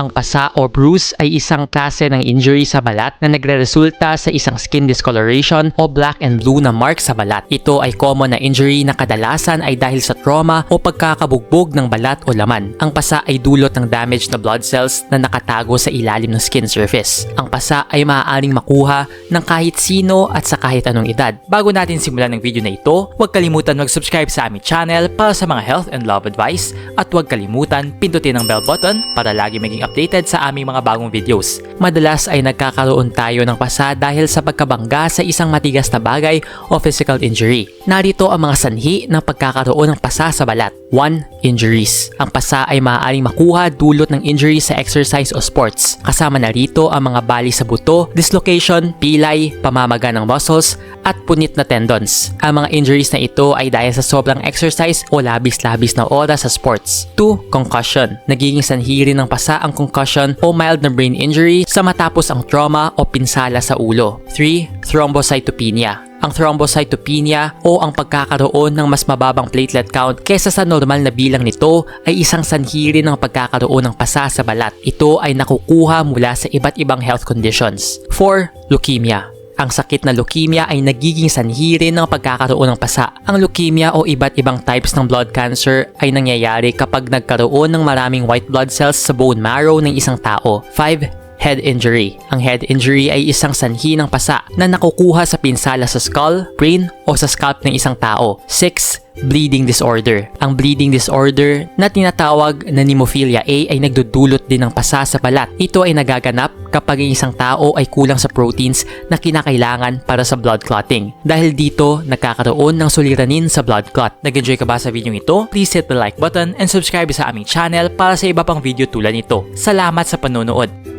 Ang pasa o bruise ay isang klase ng injury sa balat na nagre-resulta sa isang skin discoloration o black and blue na mark sa balat. Ito ay common na injury na kadalasan ay dahil sa trauma o pagkakabugbog ng balat o laman. Ang pasa ay dulot ng damage na blood cells na nakatago sa ilalim ng skin surface. Ang pasa ay maaaring makuha ng kahit sino at sa kahit anong edad. Bago natin simulan ng video na ito, huwag kalimutan mag-subscribe sa aming channel para sa mga health and love advice at huwag kalimutan pindutin ang bell button para lagi maging sa aming mga bagong videos. Madalas ay nagkakaroon tayo ng pasa dahil sa pagkabangga sa isang matigas na bagay o physical injury. Narito ang mga sanhi ng pagkakaroon ng pasa sa balat. 1. Injuries. Ang pasa ay maaaring makuha dulot ng injury sa exercise o sports. Kasama na rito ang mga bali sa buto, dislocation, pilay, pamamaga ng muscles, at punit na tendons. Ang mga injuries na ito ay dahil sa sobrang exercise o labis-labis na oras sa sports. 2. Concussion. Nagiging sanhi rin ng pasa ang concussion o mild na brain injury sa matapos ang trauma o pinsala sa ulo. 3. Thrombocytopenia ang thrombocytopenia o ang pagkakaroon ng mas mababang platelet count kesa sa normal na bilang nito ay isang sanhi ng pagkakaroon ng pasa sa balat. Ito ay nakukuha mula sa iba't ibang health conditions. 4. Leukemia ang sakit na leukemia ay nagiging sanhi ng pagkakaroon ng pasa. Ang leukemia o iba't ibang types ng blood cancer ay nangyayari kapag nagkaroon ng maraming white blood cells sa bone marrow ng isang tao. 5 head injury. Ang head injury ay isang sanhi ng pasa na nakukuha sa pinsala sa skull, brain o sa scalp ng isang tao. 6. Bleeding disorder. Ang bleeding disorder na tinatawag na pneumophila A ay nagdudulot din ng pasa sa balat. Ito ay nagaganap kapag ang isang tao ay kulang sa proteins na kinakailangan para sa blood clotting. Dahil dito, nagkakaroon ng suliranin sa blood clot. Nag-enjoy ka ba sa video ito? Please hit the like button and subscribe sa aming channel para sa iba pang video tulad nito. Salamat sa panonood!